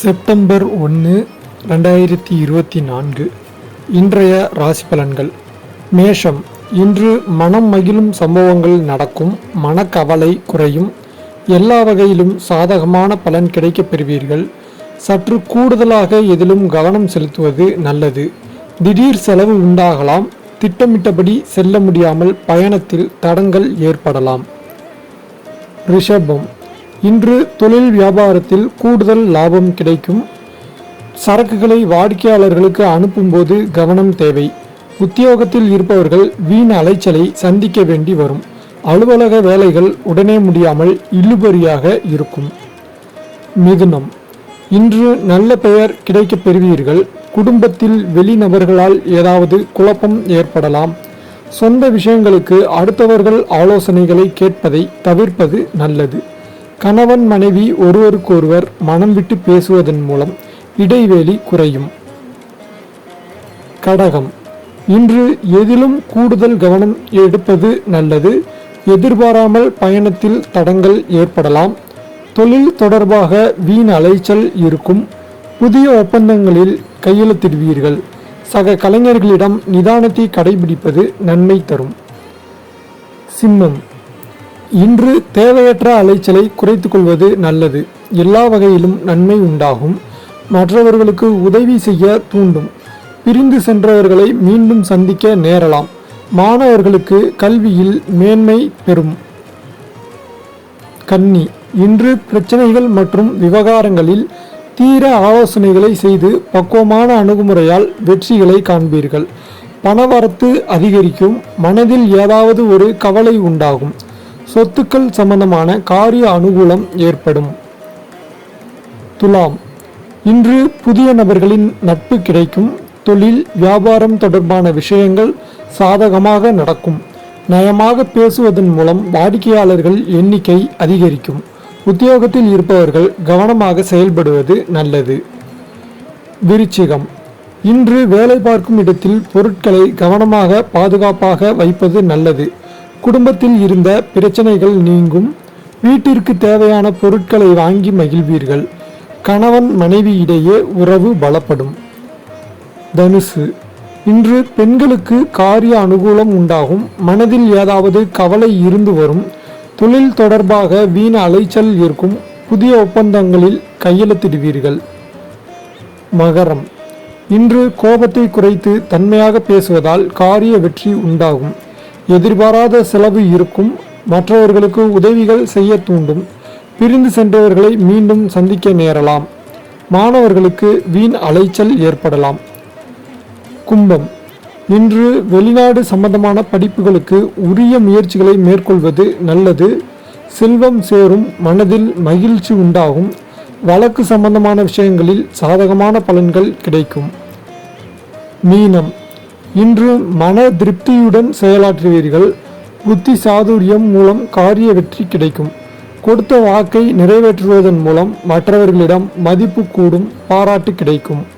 September ஒன்று ரெண்டாயிரத்தி இருபத்தி நான்கு. இன்றைய ராசி பலன்கள் மேஷம். இன்று மனம் மகிழும் சம்பவங்கள் நடக்கும் மனக்கவலை குறையும். எல்லா வகையிலும் சாதகமான பலன் கிடைக்கப் பெறுவீர்கள். சற்று கூடுதலாக எதிலும் கவனம் செலுத்துவது நல்லது. திடீர் செலவு உண்டாகலாம். திட்டமிட்டபடி செல்ல முடியாமல் பயணத்தில் தடங்கள் ஏற்படலாம். ரிஷபம். இன்று தொழில் வியாபாரத்தில் கூடுதல் லாபம் கிடைக்கும். சரக்குகளை வாடிக்கையாளர்களுக்கு அனுப்பும்போது கவனம் தேவை. உத்தியோகத்தில் இருப்பவர்கள் வீண் அலைச்சலை சந்திக்க வேண்டி வரும். அலுவலக வேலைகள் உடனே முடியாமல் இழுபறியாக இருக்கும். மிதுனம். இன்று நல்ல பெயர் கிடைக்கப் பெறுவீர்கள். குடும்பத்தில் வெளிநபர்களால் ஏதாவது குழப்பம் ஏற்படலாம். சொந்த விஷயங்களுக்கு அடுத்தவர்கள் ஆலோசனைகளை கேட்பதை தவிர்ப்பது நல்லது. கணவன் மனைவி ஒருவருக்கொருவர் மனம் விட்டு பேசுவதன் மூலம் இடைவெளி குறையும். கடகம். இன்று எதிலும் கூடுதல் கவனம் எடுப்பது நல்லது. எதிர்பாராமல் பயணத்தில் தடங்கள் ஏற்படலாம். தொழில் தொடர்பாக வீண் அலைச்சல் இருக்கும். புதிய ஒப்பந்தங்களில் கையெழுத்திடுவீர்கள். சக கலைஞர்களிடம் நிதானத்தை கடைபிடிப்பது நன்மை தரும். சிம்மம். இன்று தேவையற்ற அலைச்சலை குறைத்து கொள்வது நல்லது. எல்லா வகையிலும் நன்மை உண்டாகும். மற்றவர்களுக்கு உதவி செய்ய தூண்டும். பிரிந்து சென்றவர்களை மீண்டும் சந்திக்க நேரலாம். மாணவர்களுக்கு கல்வியில் மேன்மை பெறும். கன்னி. இன்று பிரச்சனைகள் மற்றும் விவகாரங்களில் தீர ஆலோசனைகளை செய்து பக்குவமான அணுகுமுறையால் வெற்றிகளை காண்பீர்கள். பணவரத்து அதிகரிக்கும். மனதில் ஏதாவது ஒரு கவலை உண்டாகும். சொத்துக்கள் சம்பந்தமான காரிய அனுகூலம் ஏற்படும். துலாம். இன்று புதிய நபர்களின் நட்பு கிடைக்கும். தொழில் வியாபாரம் தொடர்பான விஷயங்கள் சாதகமாக நடக்கும். நயமாக பேசுவதன் மூலம் வாடிக்கையாளர்கள் எண்ணிக்கை அதிகரிக்கும். உத்தியோகத்தில் இருப்பவர்கள் கவனமாக செயல்படுவது நல்லது. விருச்சிகம். இன்று வேலை பார்க்கும் இடத்தில் பொருட்களை கவனமாக பாதுகாப்பாக வைப்பது நல்லது. குடும்பத்தில் இருந்த பிரச்சனைகள் நீங்கும். வீட்டிற்கு தேவையான பொருட்களை வாங்கி மகிழ்வீர்கள். கணவன் மனைவி இடையே உறவு பலப்படும். தனுசு. இன்று பெண்களுக்கு காரிய அனுகூலம் உண்டாகும். மனதில் ஏதாவது கவலை இருந்து வரும். தொழில் தொடர்பாக வீண அலைச்சல் இருக்கும் புதிய ஒப்பந்தங்களில் கையெழுத்திடுவீர்கள். மகரம். இன்று கோபத்தை குறைத்து தன்மையாக பேசுவதால் காரிய வெற்றி உண்டாகும். எதிர்பாராத செலவு இருக்கும். மற்றவர்களுக்கு உதவிகள் செய்ய தூண்டும். பிரிந்து சென்றவர்களை மீண்டும் சந்திக்க நேரலாம். மாணவர்களுக்கு வீண் அலைச்சல் ஏற்படலாம். கும்பம். இன்று வெளிநாடு சம்பந்தமான படிப்புகளுக்கு உரிய முயற்சிகளை மேற்கொள்வது நல்லது. செல்வம் சேரும் மனதில் மகிழ்ச்சி உண்டாகும். வழக்கு சம்பந்தமான விஷயங்களில் சாதகமான பலன்கள் கிடைக்கும். மீனம். இன்று மன திருப்தியுடன் செயலாற்றுவீர்கள். புத்தி சாதுரியம் மூலம் காரிய வெற்றி கிடைக்கும். கொடுத்த வாக்கை நிறைவேற்றுவதன் மூலம் மற்றவர்களிடம் மதிப்பு கூடும் பாராட்டு கிடைக்கும்.